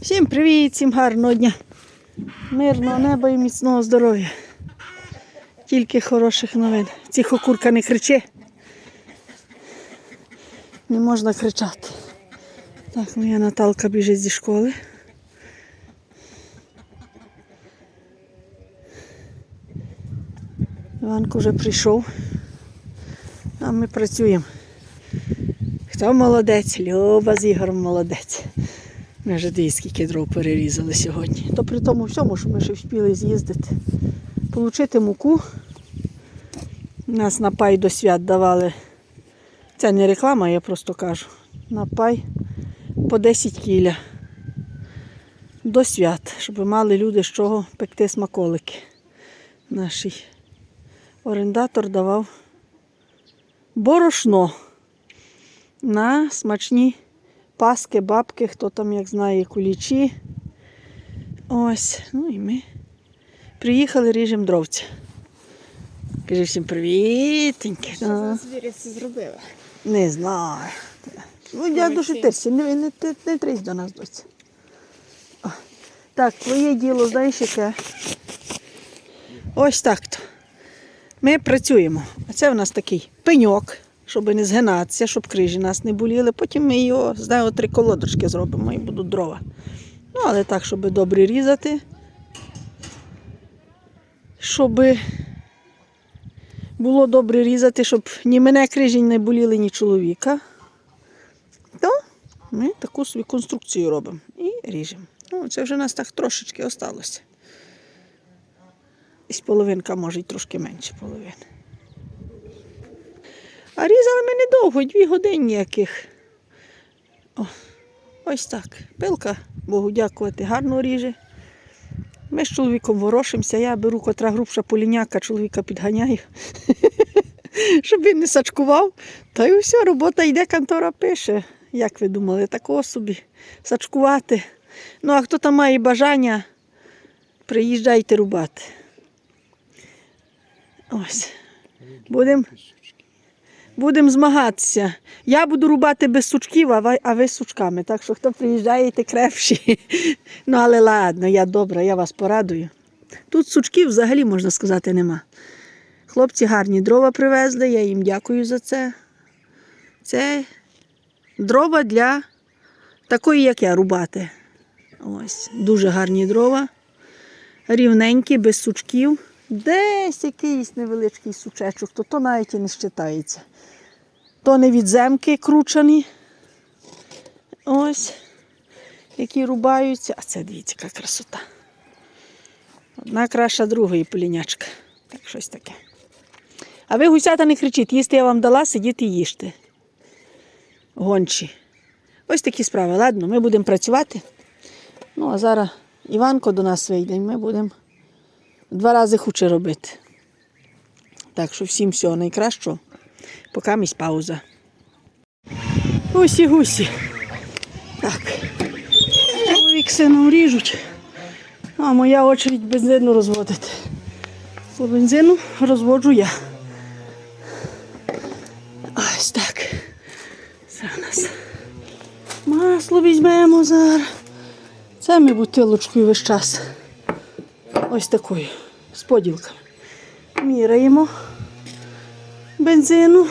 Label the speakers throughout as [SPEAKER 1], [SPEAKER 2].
[SPEAKER 1] Всім привіт, всім гарного дня. Мирного неба і міцного здоров'я. Тільки хороших новин. Ціхо курка не кричи. Не можна кричати. Так, моя Наталка біжить зі школи. Іванко вже прийшов. А ми працюємо. Хто молодець? Люба з Ігорем молодець. Ми вже дивіться, скільки дров перерізали сьогодні. То при тому всьому, що ми ще встигли з'їздити. Получити муку. Нас на пай до свят давали. Це не реклама, я просто кажу. На пай по 10 кіля. До свят, щоб мали люди з чого пекти смаколики. Наш орендатор давав борошно на смачні паски, бабки, хто там як знає, кулічі. Ось, ну і ми приїхали ріжемо дровця. Кажи всім привітеньки.
[SPEAKER 2] Що за звірі це зробила?
[SPEAKER 1] Не знаю. Ну, я дуже терся, не, не, не, не трись до нас, доця. О, Так, твоє діло, знаєш, яке? Ось так то. Ми працюємо. Оце у нас такий пеньок, щоб не згинатися, щоб крижі нас не боліли. Потім ми його з нього три колодочки зробимо і будуть дрова. Ну, але так, щоб добре різати. Щоб було добре різати, щоб ні мене крижень не боліли, ні чоловіка. То ми таку собі конструкцію робимо і ріжемо. Ну, це вже нас так трошечки осталося. Із половинка, може, й трошки менше половини. А різали ми недовго, дві години яких. О, ось так. Пилка, Богу дякувати, гарно ріже. Ми з чоловіком ворошимося, я беру котра грубша поліняка, чоловіка підганяю, щоб він не сачкував. Та й все, робота йде, контора пише. Як ви думали, такого собі сачкувати. Ну, а хто там має бажання, приїжджайте рубати. Ось. Будемо будем змагатися. Я буду рубати без сучків, а ви, з сучками. Так що хто приїжджаєте крепші. Ну, але ладно, я добра, я вас порадую. Тут сучків взагалі, можна сказати, нема. Хлопці гарні дрова привезли, я їм дякую за це. Це дрова для такої, як я, рубати. Ось, дуже гарні дрова. Рівненькі, без сучків. Десь якийсь невеличкий сучечок, то то навіть і не щитається. То не від земки кручені. Ось, які рубаються. А це дивіться, яка красота. Одна краща другої полінячка. Так, щось таке. А ви гусята не кричіть, їсти я вам дала, сидіти і їжте. Гончі. Ось такі справи. Ладно, ми будемо працювати. Ну, а зараз Іванко до нас вийде, і ми будемо два рази хуче робити. Так що всім всього найкращого. Поки місь пауза. Гусі, гусі. Так. Чоловік сином ріжуть. А моя очередь бензину розводити. По бензину розводжу я. Ось так. Нас масло візьмемо зараз. Це ми бутилочкою весь час. Ось такою. З поділками. Міряємо бензину.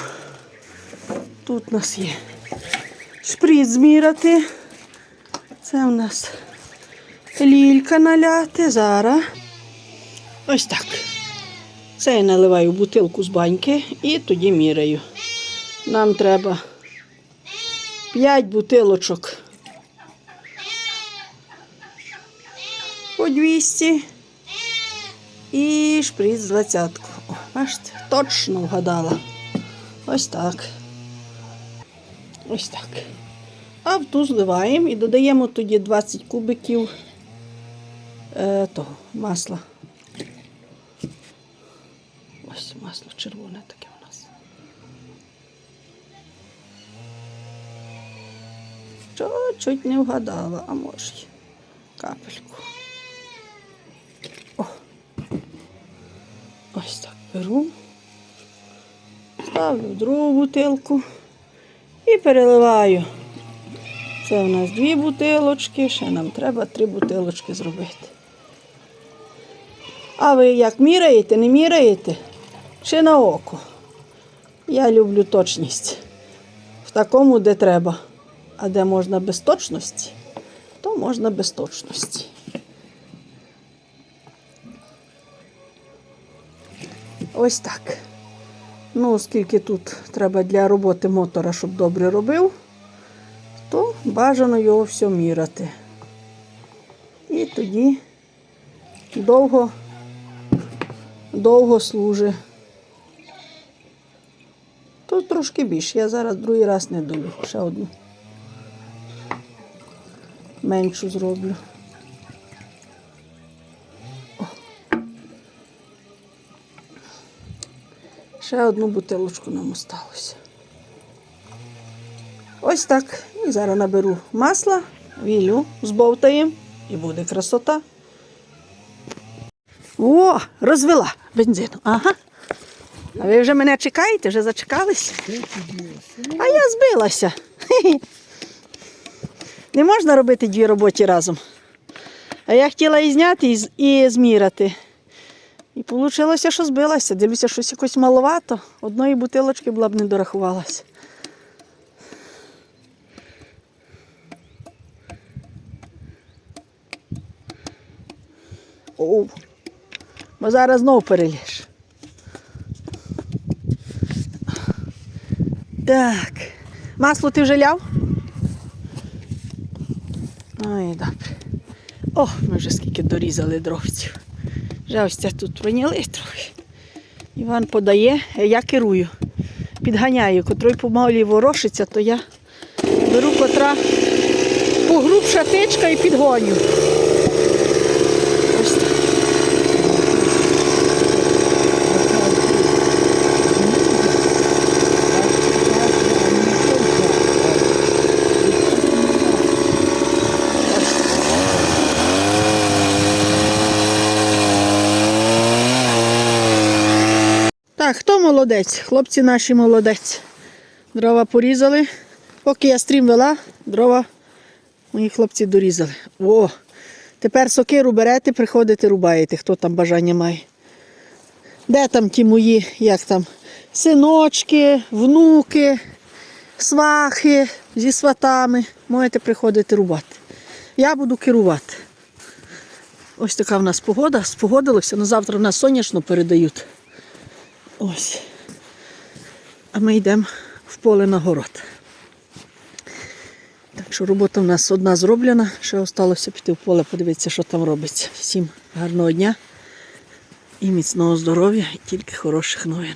[SPEAKER 1] Тут у нас є шприц зміряти. Це у нас лілька наляти. Зараз. Ось так. Це я наливаю в бутилку з баньки і тоді міряю. Нам треба 5 бутилочок по 200 і шприц двадцятку. О, бачите, точно вгадала. Ось так. Ось так. А в ту зливаємо і додаємо тоді 20 кубиків е, того масла. Ось масло червоне таке у нас. Чуть-чуть не вгадала, а може капельку. О. Ось так беру, ставлю в другу бутилку і переливаю Це у нас дві бутилочки, ще нам треба три бутилочки зробити. А ви як міряєте, не міряєте? Чи на око? Я люблю точність. В такому, де треба. А де можна без точності, то можна без точності. Ось так. Ну, оскільки тут треба для роботи мотора, щоб добре робив, то бажано його все міряти. І тоді довго, довго служить. Тут трошки більше. Я зараз другий раз не долю. Ще одну. Меншу зроблю. Ще одну бутилочку нам осталося. Ось так. І зараз наберу масла, вілю, збовтаємо і буде красота. О, розвела бензину. Ага. А ви вже мене чекаєте, вже зачекались? А я збилася. Не можна робити дві роботи разом. А я хотіла і зняти, і зміряти. І вийшло, що збилася. Дивлюся, щось якось маловато. Одної бутилочки була б не дорахувалася. Оу. Бо зараз знов переліж. Так. Масло ти вже ляв? Ой, добре. О, ми вже скільки дорізали дровців. Вже ось це тут прийняли трохи. Іван подає, а я керую. Підганяю, котрий помалі ворошиться, то я беру котра погрубша тичка і підгоню. Так, хто молодець? Хлопці наші молодець. Дрова порізали. Поки я стрім вела, дрова мої хлопці дорізали. О! Тепер сокиру берете, приходите, рубаєте, хто там бажання має. Де там ті мої, як там, синочки, внуки, свахи зі сватами. Можете приходити рубати. Я буду керувати. Ось така в нас погода. Спогодилося. На завтра в нас сонячно передають. Ось. А ми йдемо в поле на город. Так що робота в нас одна зроблена, ще залишилося піти в поле, подивитися, що там робиться. Всім гарного дня і міцного здоров'я, і тільки хороших новин.